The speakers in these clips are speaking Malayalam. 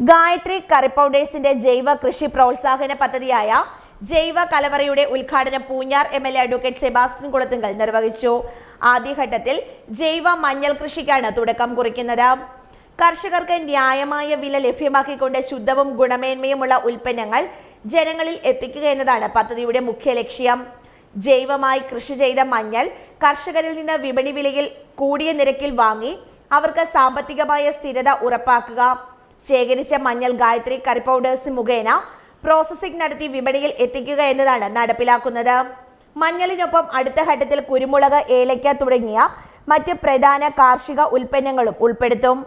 ഗായത്രി കറി പൗഡേഴ്സിന്റെ ജൈവ കൃഷി പ്രോത്സാഹന പദ്ധതിയായ ജൈവ കലവറയുടെ ഉദ്ഘാടനം Poonjar M L A advocate Sebastian Kulathunkal നിർവഹിച്ചു. ആദ്യഘട്ടത്തിൽ ജൈവ മഞ്ഞൾ കൃഷിക്കാണ് തുടക്കം കുറിക്കുന്നത്. കർഷകർക്ക് ന്യായമായ വില ലഭ്യമാക്കിക്കൊണ്ട് ശുദ്ധവും ഗുണമേന്മയുമുള്ള ഉൽപ്പന്നങ്ങൾ ജനങ്ങളിൽ എത്തിക്കുക എന്നതാണ് പദ്ധതിയുടെ മുഖ്യ ലക്ഷ്യം. ജൈവമായി കൃഷി ചെയ്ത മഞ്ഞൾ കർഷകരിൽ നിന്ന് വിപണി വിലയിൽ കൂടിയ നിരക്കിൽ വാങ്ങി അവർക്ക് സാമ്പത്തികമായ സ്ഥിരത ഉറപ്പാക്കുക. ശേഖരിച്ച മഞ്ഞൾ ഗായത്രി കറി പൗഡേഴ്സ് മുഖേന പ്രോസസ്സിംഗ് നടത്തി വിപണിയിൽ എത്തിക്കുക എന്നതാണ് നടപ്പിലാക്കുന്നത്. മഞ്ഞളിനൊപ്പം അടുത്ത ഘട്ടത്തിൽ കുരുമുളക് ഏലയ്ക്ക തുടങ്ങിയ മറ്റ് പ്രധാന കാർഷിക ഉൽപ്പന്നങ്ങളും ഉൾപ്പെടുത്തും.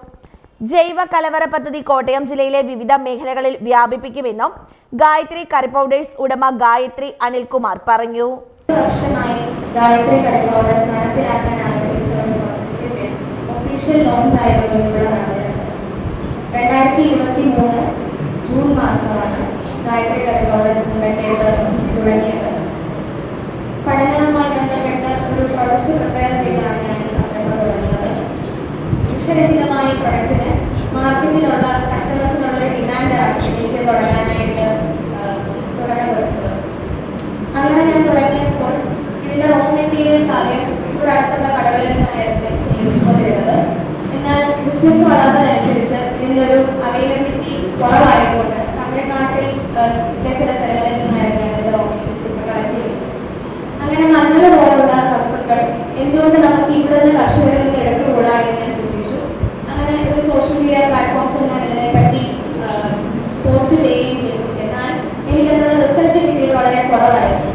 ജൈവ കലവറ പദ്ധതി കോട്ടയം ജില്ലയിലെ വിവിധ മേഖലകളിൽ വ്യാപിപ്പിക്കുമെന്നും ഗായത്രി കറി പൗഡേഴ്സ് ഉടമ ഗായത്രി അനിൽകുമാർ പറഞ്ഞു. ഒഫീഷ്യൽ ലോഞ്ച് ആയിരുന്നു ഇവിടെ നടന്നത് രണ്ടായിരത്തി ഇരുപത്തി മൂന്ന് ജൂൺ മാസമാണ് ഗായത്രി കടലോടസ് മുണ്ടക്കേത് തുടങ്ങിയത്. പഠനവുമായി ബന്ധപ്പെട്ട ഒരു പ്രൊജക്ട് പ്രിപ്പയർ ചെയ്താണ് ഞാൻ സംരംഭം തുടങ്ങുന്നത് വിഷരഹിതമായ പ്രൊഡക്റ്റിന് മാർക്കറ്റിലുള്ള കസ്റ്റമേഴ്സിനുള്ള ഒരു ഡിമാൻഡാണ് എനിക്ക് തുടങ്ങാനായിട്ട് തുടക്കം കുറിച്ചത്. അങ്ങനെ ഞാൻ തുടങ്ങിയപ്പോൾ ഇതിന്റെ റോ മെറ്റീരിയൽസ് ആദ്യം ഇവിടെ അടുത്തുള്ള കടകളിൽ നിന്നായിരുന്നു ശേഖരിച്ചുകൊണ്ടിരുന്നത് എന്നാൽ ബിസിനസ് വളർന്നതനുസരിച്ച് കുറവായതുകൊണ്ട് നമ്മുടെ നാട്ടിൽ ചില സ്ഥലങ്ങളിൽ അങ്ങനെ മഞ്ഞൾ പോലുള്ള വസ്തുക്കൾ എന്തുകൊണ്ട് നമുക്ക് ഇവിടെ നിന്ന് കർഷകരിൽ നിന്ന് എടുത്തുകൂടാ എന്ന് ഞാൻ ചിന്തിച്ചു. അങ്ങനെ ഒരു സോഷ്യൽ മീഡിയ പ്ലാറ്റ്ഫോംസിൽ ഞാൻ പോസ്റ്റ് ചെയ്യുകയും ചെയ്തു. എന്നാൽ എനിക്കതിനുള്ള റിസൾട്ട് കിട്ടിയത് വളരെ കുറവായിരുന്നു.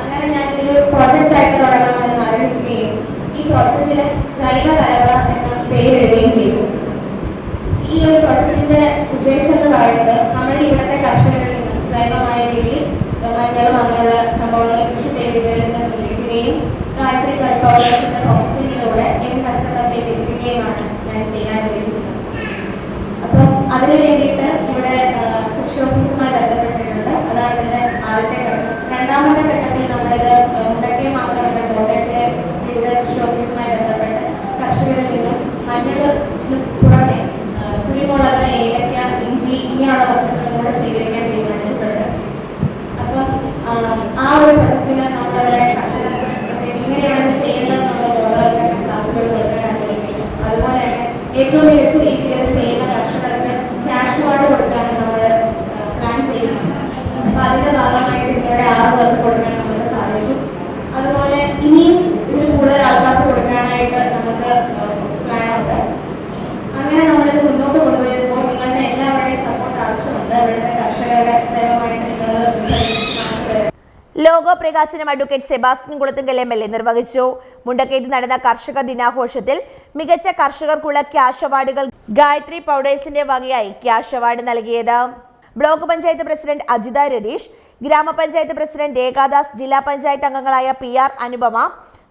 അങ്ങനെ ഞാൻ ഇതൊരു പ്രോജക്റ്റ് ആയിട്ട് തുടങ്ങാമെന്ന് ആരംഭിക്കുകയും ഈ പ്രോജക്റ്റിന് ജൈവ തലവ എന്ന ഒരു പ്രോജക്റ്റിന്റെ ഉദ്ദേശം എന്ന് പറയുന്നത് നമ്മുടെ ഇവിടുത്തെ കർഷകരിൽ നിന്ന് ജൈവമായ രീതിയിൽ മഞ്ഞളും അങ്ങനെയുള്ള സംഭവങ്ങൾ കൃഷി ചെയ്ത് ഇവരിൽ നിന്ന് ലഭിക്കുകയും ഗായത്രി പൗഡേഴ്സിന്റെ പ്രോസസ്സിങ്ങിലൂടെ എൻ കസ്റ്റമറിലേക്ക് എത്തിക്കുകയുമാണ് ഞാൻ ചെയ്യാൻ ഉദ്ദേശിക്കുന്നത്. അപ്പം അതിനു വേണ്ടിയിട്ട് ഇവിടെ കൃഷി ഓഫീസുമായി ബന്ധപ്പെട്ടിട്ടുണ്ട്. അതാണ് ഇതിന്റെ ആദ്യത്തെ ഘട്ടം. രണ്ടാമത്തെ ഘട്ടത്തിൽ നമ്മളിത് മുണ്ടക്കെ മാത്രമല്ല കോട്ടയത്തിലെ വിവിധ കൃഷി ഓഫീസുമായി ബന്ധപ്പെട്ട് കർഷകരിൽ നിന്നും മഞ്ഞൾ പുറമെ ആ, കുരുമുളക് ഏലക്ക ഇഞ്ചി ഇങ്ങനെയുള്ള വസ്തുക്കളും കൂടെ സ്വീകരിക്കാൻ തീരുമാനിച്ചിട്ടുണ്ട് അപ്പം ആ, ഒരു പ്രൊജക്റ്റിന് നമ്മളവിടെ കർഷകർക്ക് എങ്ങനെയാണ് ചെയ്യേണ്ടതെന്നുള്ള ബോധവൽക്കരണ ക്ലാസ്സുകൾ കൊടുക്കാൻ ആഗ്രഹിക്കുന്നു. അതുപോലെ തന്നെ ഏറ്റവും മികച്ച രീതിയിൽ ചെയ്യുന്ന കർഷകർക്ക് ക്യാഷ് അവാർഡ് കൊടുക്കാൻ നമ്മൾ പ്ലാൻ ചെയ്യുന്നു അപ്പൊ അതിന്റെ ഭാഗമായിട്ട് നിങ്ങളുടെ ആറ് പേർക്ക് കൊടുക്കാൻ നമുക്ക് സാധിച്ചു. അതുപോലെ ഇനിയും ഇതിൽ കൂടുതൽ ആൾക്കാർക്ക് കൊടുക്കാനായിട്ട് നമുക്ക് പ്ലാൻ ഉണ്ട്. അങ്ങനെ നമ്മളിത് മുന്നോട്ട് കൊണ്ടുവരുമ്പോൾ നിങ്ങളുടെ എല്ലാവരുടെയും സപ്പോർട്ട് ആവശ്യമുണ്ട്. ഇവിടുത്തെ കർഷകരുടെ സേവമായിട്ട് മനസ്സിലാക്കുക ലോഗോ പ്രകാശനം advocate Sebastian Kulathunkal M L A നിർവഹിച്ചു. മുണ്ടക്കയത്ത് നടന്ന കർഷക ദിനാഘോഷത്തിൽ മികച്ച കർഷകർക്കുള്ള ക്യാഷ് അവാർഡുകൾ ഗായത്രി പൗഡേഴ്സിന്റെ വകയായി ക്യാഷ് അവാർഡ് നൽകിയത്. ബ്ലോക്ക് പഞ്ചായത്ത് പ്രസിഡന്റ് അജിത രതീഷ് ഗ്രാമപഞ്ചായത്ത് പ്രസിഡന്റ് ഏകാദാസ് ജില്ലാ പഞ്ചായത്ത് അംഗങ്ങളായ P R Anupama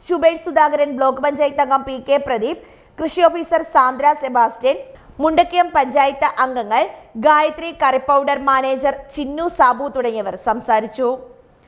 Shubhesh Sudhakaran block panchayat അംഗം പി കെ പ്രദീപ് കൃഷി ഓഫീസർ സാന്ദ്ര സെബാസ്റ്റ്യൻ മുണ്ടക്കയം പഞ്ചായത്ത് അംഗങ്ങൾ ഗായത്രി കറിപ്പൗഡർ പൗഡർ മാനേജർ ചിന്നു സാബു തുടങ്ങിയവർ സംസാരിച്ചു.